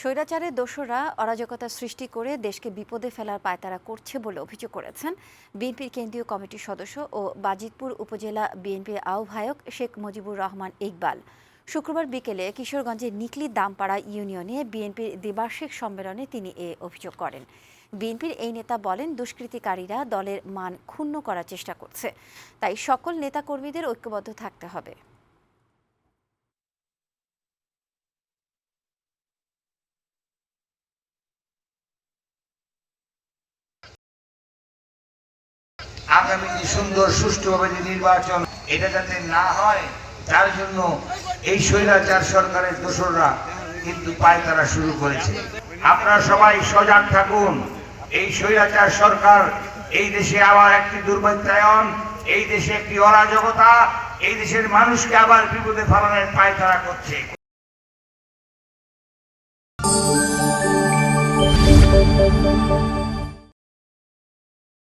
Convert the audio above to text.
স্বৈরাচারের দোষরা অরাজকতা সৃষ্টি করে দেশকে বিপদে ফেলার পায়তারা করছে বলে অভিযোগ করেছেন বিএনপির কেন্দ্রীয় কমিটির সদস্য ও বাজিতপুর উপজেলা বিএনপির আহ্বায়ক শেখ মুজিবুর রহমান ইকবাল। শুক্রবার বিকেলে কিশোরগঞ্জের নিকলি দামপাড়া ইউনিয়নে বিএনপির দ্বিবার্ষিক সম্মেলনে তিনি এ অভিযোগ করেন। বিএনপির এই নেতা বলেন, দুষ্কৃতিকারীরা দলের মান ক্ষুণ্ণ করার চেষ্টা করছে। তাই সকল নেতাকর্মীদের ঐক্যবদ্ধ থাকতে হবে। আগামী যে সুন্দর, সুষ্ঠুভাবে যে নির্বাচন এটা যাতে না হয়, তার জন্য এই স্বৈরাচার সরকারের দোসররা কিন্তু পায়তারা শুরু করেছে আপনারা সবাই সজাগ থাকুন এই স্বৈরাচার সরকার এই দেশে আবার একটি দুর্বৃত্তায়ন, এই দেশে একটি অরাজকতা, এই দেশের মানুষকে আবার বিপদে ফেলানোর পায়তারা করছে Thank you.